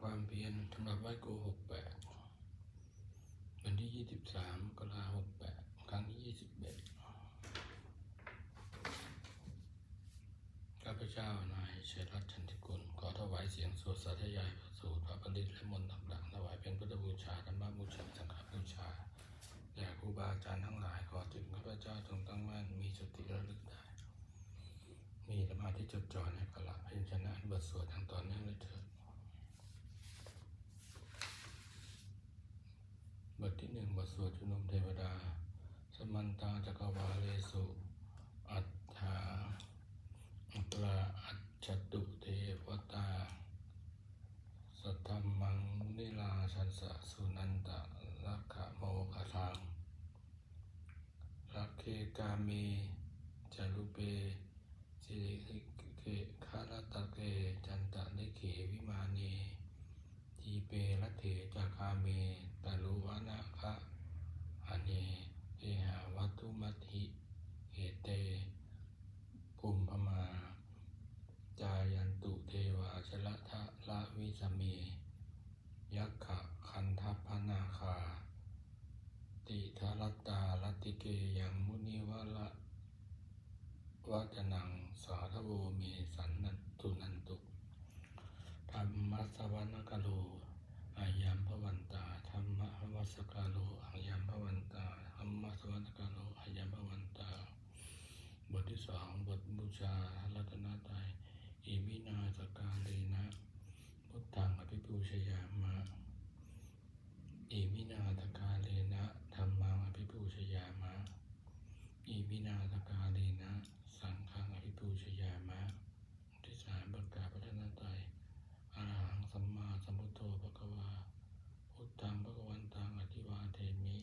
ความเพียรสำหรับไหว้ครูหกแปดวันที่ยี่สิบสามกราหกแปดครั้งที่ยี่สิบเอ็ดข้าพเจ้านายเชรัตชันติกุลขอถวายเสียงสวดสาธยายพระสูตรพระปริตและมนต์ต่างๆถวายเป็นพุทธบูชาธรรมบูชาสังฆบูชาแด่ครูบาอาจารย์ทั้งหลายขอถึงข้าพเจ้าจงตั้งมั่นมีสติระลึกได้มีสมาธิจดจ่อในพระพยัญชนะบทสวดอย่างต่อเนื่องเลยเถิด บทที่หนึ่งบทสวดชุนมเทวดา สมันตาจักรวาเลสุ อัฏฐาอัตราอัจฉตุเทวตา สัทธมมังนิลาชันสะสุนันตะลักขะโมคทังรักเคกามีจารุเปสิริเกคาลตะเกจันตะนิเขวิมานีทีเปรัตเถจาคาเมตาลุวานาคะอเนเอหาวัตุมัติเหเตภุมพมา จายันตุเทวาชละทะละวิสเม ยักขะคันทัพพนาคา ติทารัตตาลตติเกยังมุนิวะละวัจนังสาธโวเมสันนันตุนันตุ ธรรมสวรรกโลอายัมพวันตาธรรมวัสกาโลอายัมพวันตาธรรมสวรรกโลอายัมพวันตา บทที่ สองบทบูชารัตนตรัยอิมินาสการเลนะพุทธังอภิปูชยามะอิมินาสการเลนะธรรมังอภิปูชยามะอิมินาสการเลนะสังฆังอภิปูชยามะ ที่สามประกาศพัฒนาไตรอาหังสัมมาสัมพุทโธภะคะวา พุทธังภะคะวันตังอธิวาเทมิ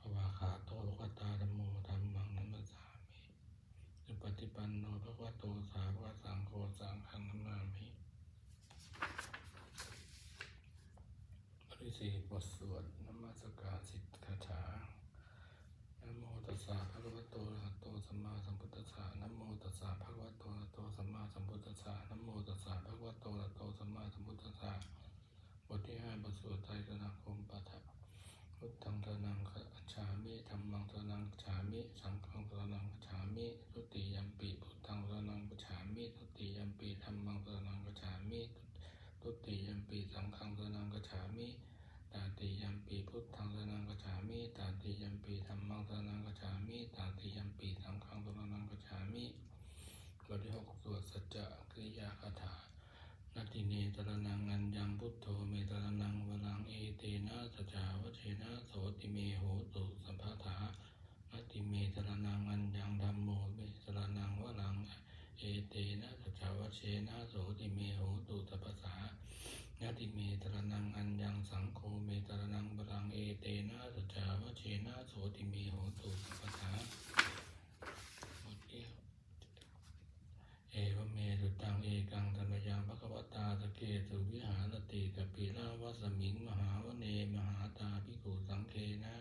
ภวาขาโตโลกตาธรรมโมธรรมังนัมสสามิสุปฏิปันโนภะโตสาวกสังโฆสังฆนามิบทที่สี่บทสวดนมัสการสิทธาถานโมตัสสะภะคะวะโตอะระหะโตสัมมาสัมพุทธัสสะนโมตัสสะภะคะวะโตอะระหะโตสัมมาสัมพุทธัสสะนโมตัสสะภะคะวะโตอะระหะโตสัมมาสัมพุทธัสสะบทที่ห้าบทสวดไตรสรณคมปาฐะ พุทธังสรนังคัจฉามิธัมมังสรนังคัจฉามิสังฆังสรนังคัจฉามิทุติยัมปิพุทธังสรนังคัจฉามิทุติยัมปิธัมมังสรนังคัจฉามิทุติยัมปิสังฆังสรนังคัจฉามิตาติยัมปีพุทธังสนังกัจฉามิตาติยัมปีธรรมังสนังกัจฉามิตาติยัมปีสังฆังสนังกัจฉามิบทที่หกสวดสัจจะกริยาคาถา นาติเนตระนังอัญญังพุทโธเมตระนังวรังเอเตนะสัจจาวเชนะโสติเมโหตุสัมภาถานาติเมตระนังอัญญังธัมโมเมตระนังวรังเอเตนะสัจจาวเชนะโสติเมโหตุสัพพสาญาติเมตระนังอัญญังสังโฆเมตระนังบรังเอเตนะสัจจาวเชนะโสติเมโหตุสัพพทาหมดเดียวเอวเม ตุตังเอกังธรรมยังภควตาสเกสุวิหารติกปิลาวัสมิงมหาวเนมหาตาภิกุสังเคนะ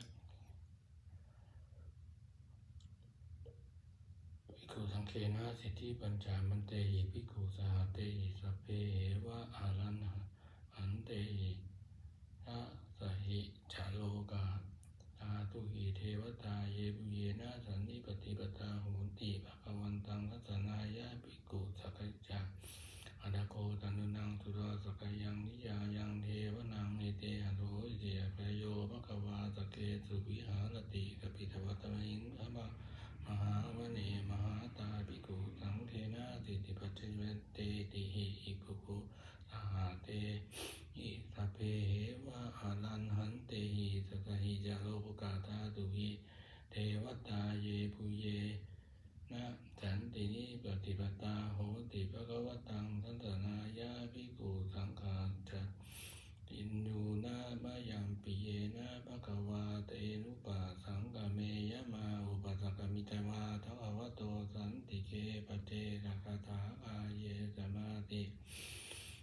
ภิกุสังเคนะสิทธิปัญจามันเตหิภิกุสหเตหิสเพเหวะอารันหะอันเตหินะสหิจาโล วตาเยบุเยนะสันนิปติปตาโหนติภะคะวันตังรัตนายะภิกุสักจักอัตโกตันุนังสุราสกยังนิยายังเทวนังเอเตหโรเตพระโยภะคะวาสเกสุวิหารติกปิทวัตมิงพระมหาวเนมหาตาภิกุสังเทนะติติปัจเจเวเตติหิอิกุกุสหาเต อิสพเพเหวะอาลันหันเตหิสกหิจาโลภกาธาตุหิเทวตาเยปุเยนะสันตินิปฏิปตาโหติภะกวตาสันตนายาภิกขุสังฆาจัตตินยูนามายัมปิเยนะภะคะวาเตนุปัสสังกะเมยะมาอุปัสสกมิตวาทะวะโตสันติเกปเตระคาถาอาเยสมาติ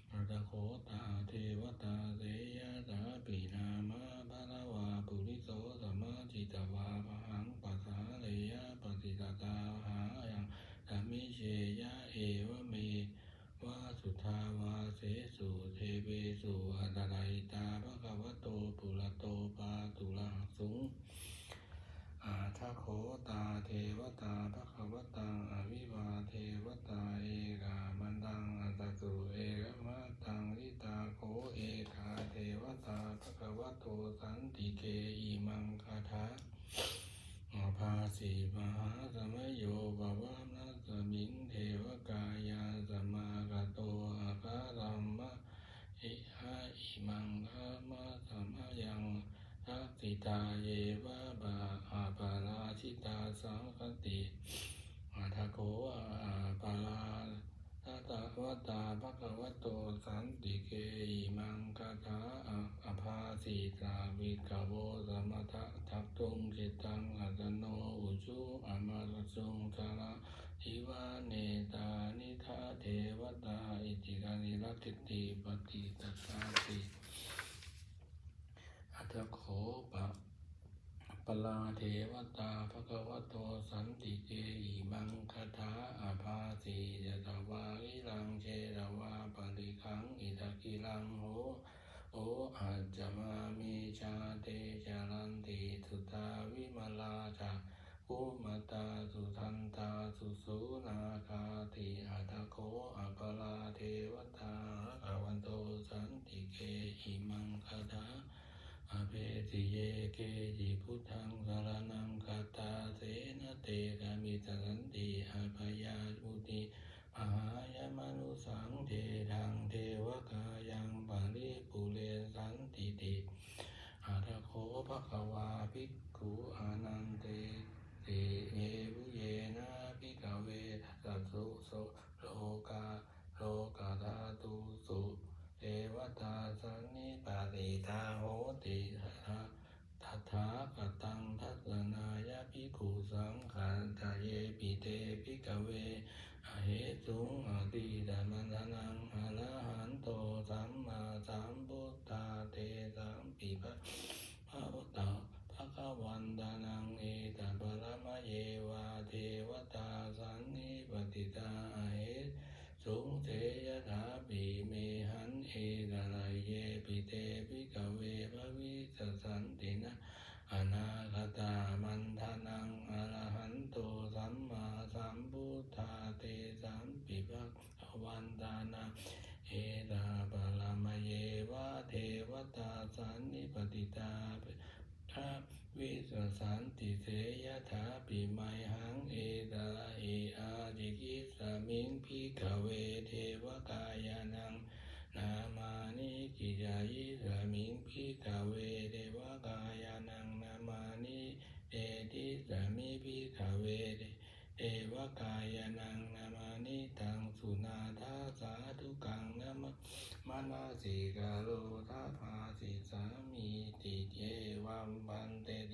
พระโคตาเทว สุทาวาเสสุเทเว สุอัตไรตาภะคะวะโตปุระโตปาตุลาสุงอาทะโขตาเทวตาภะคะวะตังอวิวาเทวตาเอกามันตังอัตตุเอกมะตังลิตาโขเอกาเทวตาภะคะวะโตสันติเกอิมังคาถาอาภาสีมหาสมโยบวานัสมิงเทวกายาสมากโตอาคารัมมะ อิหาอิมังคามะสมยังทักสิตาเยวะบาอาปาราชิตาสังคติอาทโกอาปารา ทัตตวตาภะคะวะโตสันติเกอิมังคาถาอภาสีตาวิกาโวสมทะทักตุงจิตังอัตโนอุชุอามาลสุงสาระทิวาเนตานิทาเทวตาอิติกานิรัติติปฏิตัสสาติอัตโขปะ ปลาเทวตาภะควโตสันติเกอิมังคาถาอาภาสียตวาอิรังเชตวาปริคังอิตกิลังโหโออาจมามิชาเตจารันติสุตาวิมลาจาภูมตาสุทันตาสุสุนาคาติอัตโคอัปลาเทวตาภะคะวันโตสันติเกอิมังคาถา อเปติเยเกจิพุทธังสารนังคาตาเสนเตกามิตสันติอาภยาจุติมหายมนุสังเททังเทวกายังปาริปุเรสันติติอาทะโคภะคะวาภิกขุอานันเตติเอวุเยนะภิกขเวสัสสุโสโลกาโลกาธาตุสุเทวตาสันนิปาติตาโห ติทัทธาทัทธากตังทัศนายาภิกขุสังขันตเยปิเตภิกเวอเหตุงอติดามันทนังอรหันโตสัมมาสัมพุทธาเตสัมปิภะภะวตาภะคะวันตานังเอตัปรมะเยวาเทวตาสันนิปติตาอเหตุ สุเทยถาปิเมหันเอตระเยปิเตปิกเวภวิสสันตินะอนาคตามันทานังอรหันโตสัมมาสัมพุทธาเตสัมปิภะวันตานาเอตาปรามเยวะเทวตาสันนิปติตาทาวิสสันติเสยถาปิไม กิจายิสมิงพิกาเวเดวกายานังนามานิเตติสมิพิกาเวเทวกายานังนามานิตังสุนาทาสาธุกังนามะมานาสิกาโลทาภาสิสามีติเยวัมบันเตติ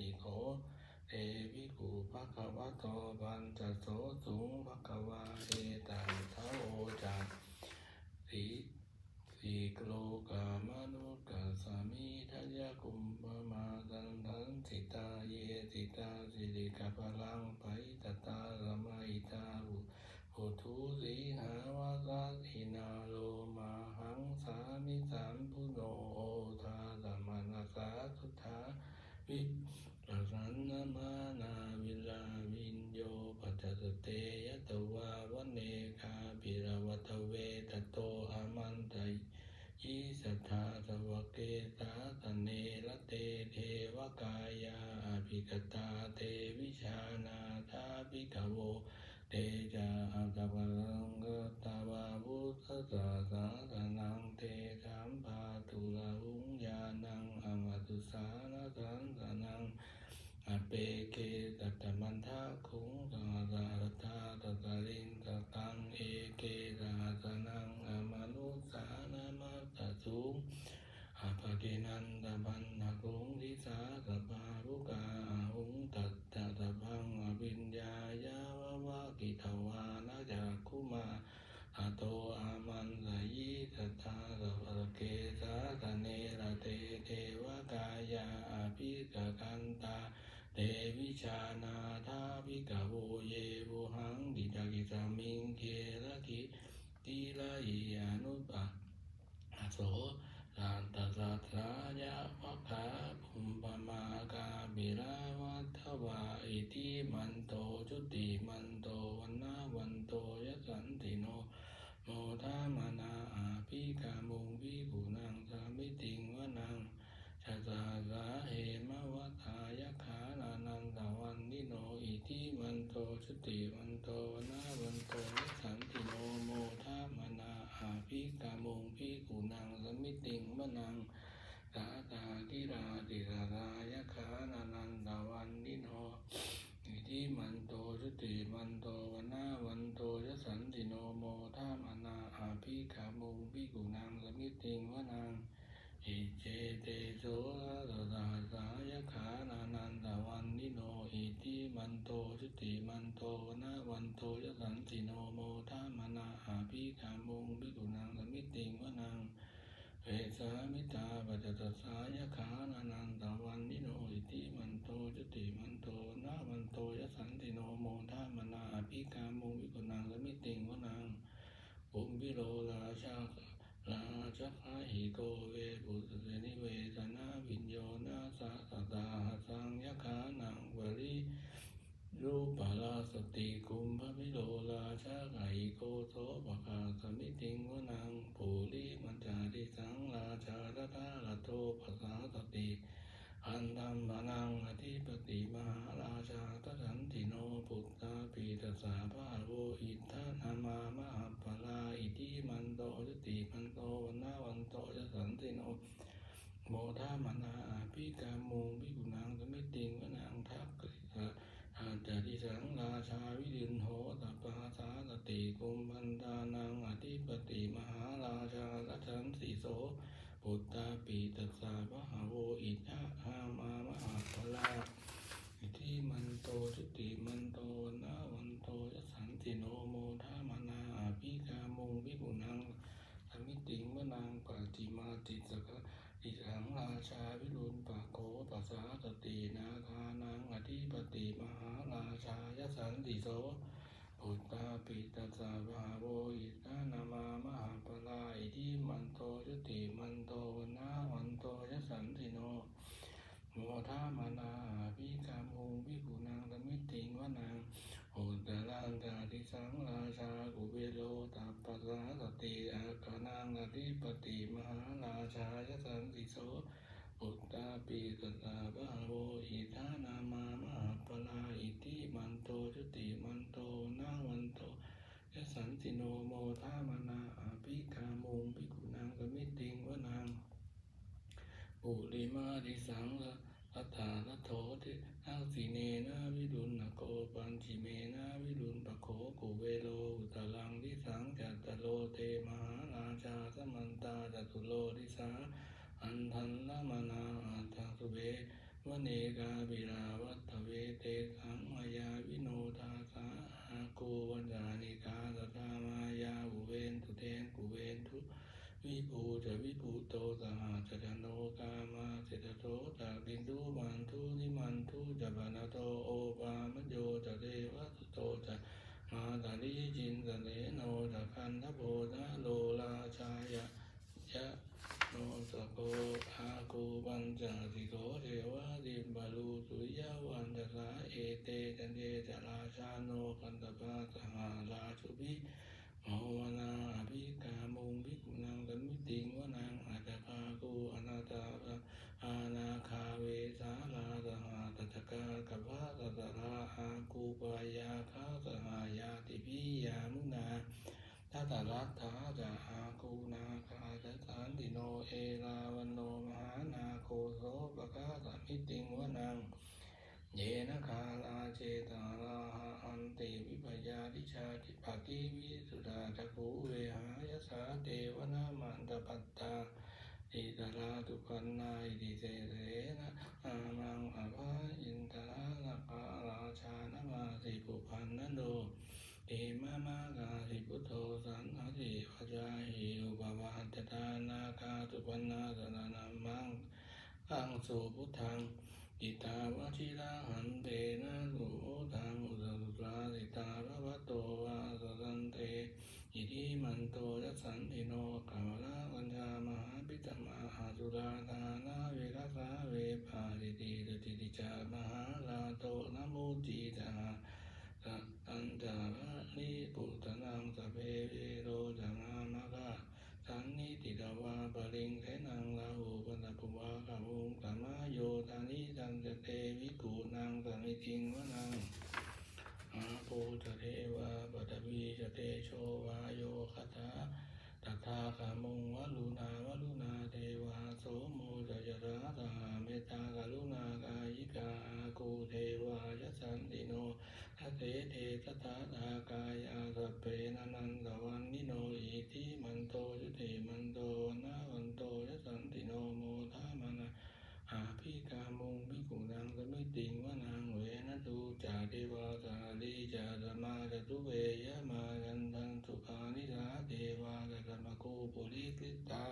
อภิกตาเตวิชานาทาภิกขโวเตจาอัตตะลังกตาวาวุสสะสาสนังเตสัมภาตุละหุงญาณังอมตุสานะสันสนังอเปเกตัตตมันทาคุงสังสารตาตัตลิงตตังเอเกสหัสนังอมนุสานามาตสุงอภเกนันตบันนาคุงทิสาสป ติมันโตวนาวันโตวิสันติโนโมทามนาอาภิกามงวิกุนังสมิติงวนังสาตาทิราติสารายขานานันตวันนิโนอิทิมันโตชุติมันโตวันนาวันโตยสันติโนโมทามนาอาภิขามงพิกุนังสมิติงวนัง อิเจเตโสตตาสายขานานันตวันนิโนอิทิมันโตชุติมันโตนนาวันโตยะสันติโนโมทามนาอาภิคามุงพิกุนังสมิติงวนังเวสามิตาปัจจตสายขานานันตวันนิโนอิติมันโตจุติมันโตนามันโตยสันติโนโมทามนาอภิกามุงวิกุนังละมิติงวนังปุมพิโรราชาราชคาหิโกเวปุตเสนิเวสนาวิญโยนาสะสตาหสังยขานังวริรูปลาสติกุมภวิโรราชาไกโกโสปะกาสมิติงวนังปุริมันจาริสังราชาตถาลโตภาษาสติ อันตัมปนังอธิปติมหาราชาตสันติโนพุทธาปีตสาภาโวอิทธานามามหาปลาอิทิมันโตจติมันโตวันนาวันโตจสันติโนโมทามนาอาภิกามุงพิกุนังสมิติงวนังทักกิสาอาจาริสังราชาวิรินโหตปาสาสติกุมพันธานังอธิปติมหาราชาตสันติโส พุทธาปีตัสสะวะหาโวอิทะหามามหาพลาอิทิมันโตจุติมันโตนาวันโตยสันติโนโมทามนาอาภิกามุงวิกุนังสมิติงวนังปาจิมาติสกะอิสังราชาวิรุณปะโคปัสสาสตินาคานังอธิปติมหาราชายสันติโส พุทธาปิตัสสะภาโวอิทานามามหาปลาอิทิมันโตจุติมันโตวนาวันโตยสันติโนโมทามานาภิกามุงภิกุนังสมิติงวนังโหตลังกาติสังราชากุเบโลตัปปะสาสติอาคานังอธิปติมหาราชายสันติโสพุทธาปีตตาบาโวอิทานามามหาอิติมันโตจุติมันโตนาวันโตยสันติโนโมทามนาอาภิกามุงภิกุนังสมิติงวนังปุ ริมาดิสังละตาลโทติทักสิเนนะวิรุณโกปัญจิเมนะวิรุณปะโคกุเวโลอุตลังดิสังจัตตโลเตมหาราชาสมันตาจตุโลดิสาอันทันละมานาอัตถสุเววเนกาบิราวัตเวเตสังมายาวิโนทาสาอาโกวันจานิ วิภูจะวิภูโตสหจจโนกามาเสตโตจากดินทุมันทุนิมันทุจะบานาโตโอปามโยจะเรวัสโตจะมาตาลิจินสเนโนจะคันทโพนะโลราชายะยะโนสโกอากูปัญจสิโกเทวะดิมบาลูสุริยวันจสาเอเตจันเจจราชาโนกันตะปาสหาราชุบิ โมวนาอภิกามุงภิกุนังสมิติงวนังอัตตากูอนาตาอานาคาเวสาลาสหาตถกากัพพะตตราอากูปายาคาสหายาติพิยามุนาทัตตรัตถาจะอาคูนาคาจสันติโนเอราวันโนมหานาโคโสปะกาสมิติงวนัง เยนะคาลาเจตาราหอันเตวิปยาทิชาติภากิวิสุดาจักขูเวหายสาเทวนามันตปัตตาอิตราตุปันนาอิติเสเสนะอามังอภาอินทรานาคาราชานามาสิปุพันนโดเอมามากาสิพุทโธสันหติวจาหิอุปวาตตานาคาตุปันนาสนานามังอังสุพุทธัง อิตาวชิราหันเตนะสุโอทังอุตสุตราสิตาภวะโตวาสสันเต อิทิมันโตยัสสันติโนกามละวัญญามหาปิตมาอาสุราธานาเวรัสาเวภาริติตุติติจามหาลาโตนะโมจิตาสัตตันจาระนิปุตตนังสเพเวโรจังามะกะ สันนิติตวาปริงเทนังลาหูปันตุวาขวุงสัมมาโยธานิจันจเตวิกุนังสมิจิงวนังอาโปจเทวาปตวีจเตโชวาโยคตา ตถาคามุงวลุนาวลุนาเทวาโสโมจยราสหาเมตตากรุณากายิกาอากูเทวายสันติโนทเตเทตถาตากายาสพเพนันันตวันนิโนอิทิมันโตยุติมันโตนาวันโตยสันติโนโมทามนา อาภิกามุงภิกุนังสมิติงวนังเวนะตุจาเทวาสาลีจารมาจตุเวยมายันตันสุขานิสาเทวากัตมโกปุริกิตา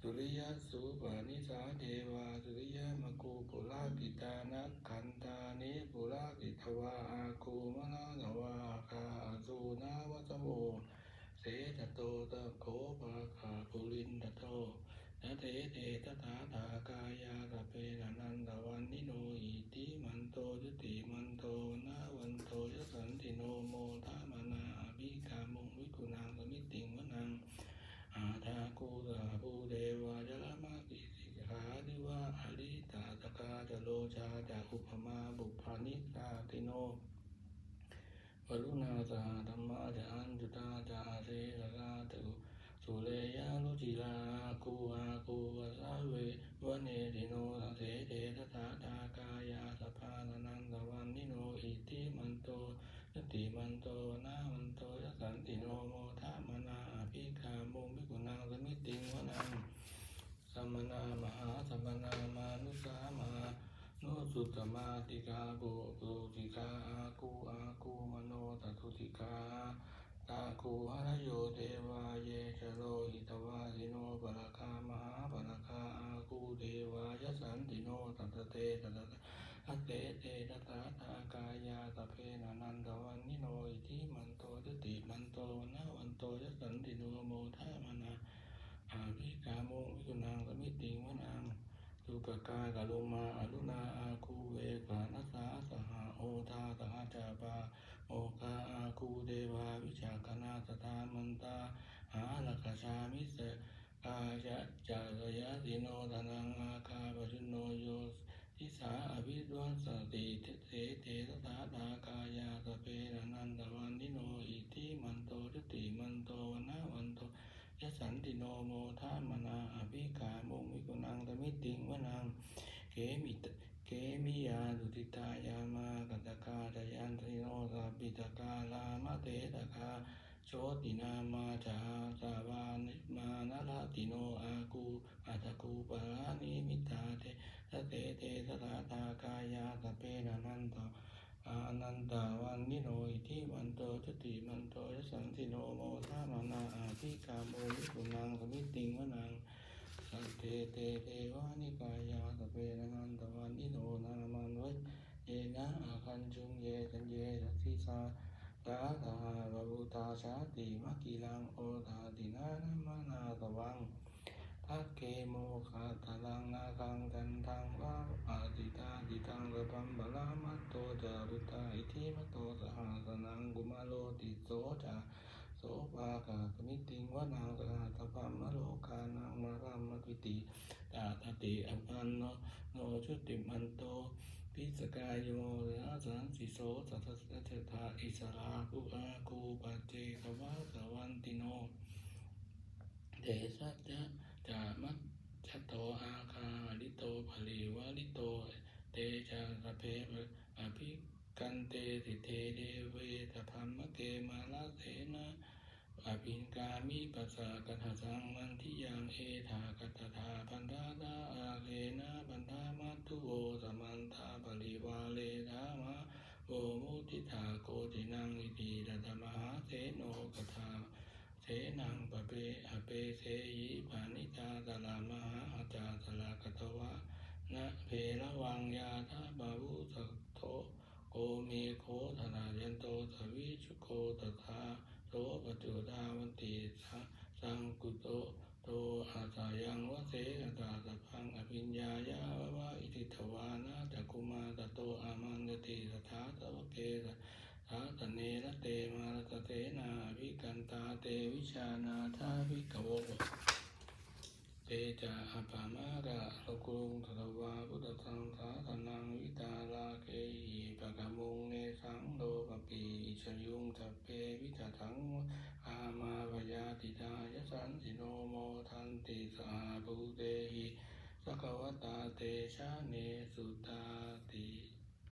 สุริยสุปานิสาเทวาสุริยมโกปุรากิตานักขันตานิปุรากิตวาอาคูมะนาสวาคาสุนาวัสโมเสตโตตะโคปะคาปุรินตโต เทเทตถาทากายาตเพนะนันตวันนิโนอิติมันโตยุติมันโตนาวันโตยสันติโนโมทามนาอภิกามุงวิกุณังสมิติงวนังอาทากูตาภูเดวายละมากิสิกขาดิวาอริตาตกาจโลชาจากอุปมาบุพานิกาติโนวรุณาสหธรรมาจาอันจุตาจาเสสกาตุสุเล คูอาคูวะสาเววเนติโนสัเสเทตถาตากายาสภานันันตวันนิโนอิติมันโตยติมันโตนามันโตยสันติโนโมทามนาอภิกามุงพิกุณังสมิติงวนังสัมมนามหาสัมมนามานุสามาโนสุตมาติกาโกโกติกาอากูอากูมโนตตุติกา ตาคูหรโยเทวาเยชโลหิตวาสิโนปะรคามหาปะรคาอากูเทวายสันติโนตัตเตตัตตะเตเตตตาตากายาตเพนะนันตวันนิโนอิทิมันโตตุติมันโตนะวันโตยสันติโนโมทามนาอาภิกาโมวิกุณังสมิติงวนังสุปกากะโลมาอรุณาอาคูเวกานัสสาสหาโอทาสหจาปา โอคาอาคูเดวาวิชาคณาสทามันตาหาลักชามิเสกายะจารยะติโนทนังอาคาปชุโนโยทิสาอภิดวนสติเทเทเทสถาตากายาสเปรนันตวันนิโนอิทิมันโตทุติมันโตวนาวันโตยสันติโนโมทามนาอภิกามุงวิกุณังตมิติงวนังเกมิต มิยาดุติตายามากัตกาจยันติโนสัพพิตกาลามะเตตกาโชตินามาจาสาวานิมานลาติโนอากูอัตกูปารานิมิตาเตสเตเตสตาตากายาสเปนานันโตอานันตาวันนิโนอิทิมันโตทุติมันโตยสันติโนโมทามานาอาภิกาโมวิกุณังสมิติงวนัง สันเตเตเทวานิกายาสเปนะนันตวันนิโนนามันวัเยนะอาคันจุงเยจันเยสัสสิสาตาตาบาบุตาชาติมักกิลังโอทาตินานามานาตวังทักเกโมคาตาลังนาคังกันทังวาอาติตาติตังกปัมบาลามัตโตจารุตาอิทิมตโตสหาสนังกุมาโลติโสจา โสภากาสมิติงวนาสหตปัมะโลกานังมารัมมปิติตาตติอัปปันโนโนชุติมันโตพิสกายโยราสันสิโสสัทสะเทธาอิสรากุอาคูปัจเจกวาสวันติโนเดชะจะจามัจจโตอาคาลิโตภลีวาลิโต เตจาสเพอภิ กันเตสิเทเดเวตพัมมะเกมาลาเสนะอภินกามิปัสสะกัตสังมันทิยังเอธากัตถาพันธาดาอาเลนะพันธามัตุโวสมันทาปริวาเลธามะโวมุติธาโกตินังอิติดัตมหาเสโนกถาเสนังปะเปอเปเสยิปานิตาตลามหาอาจาตลากตวะนะเพระวังยาทาบาวุสโต เมโคธนายันโตสวิชุโกตถาโสปจุดาวันติสะสังกุโตโตอาสายังวะเสกตาสะพังอภิญญายาวะวะอิทิทวานาจักุมาตโตอามันตติสถาตวะเกสทาตเนระเตมารตเตนาวิกันตาเตวิชานาทาวิกโวเตจาอปามากะโลกุงทตวาพุทธสังสาสนังวิตา นติสาภูเตหิสกวตาเตชะเนสุตาติ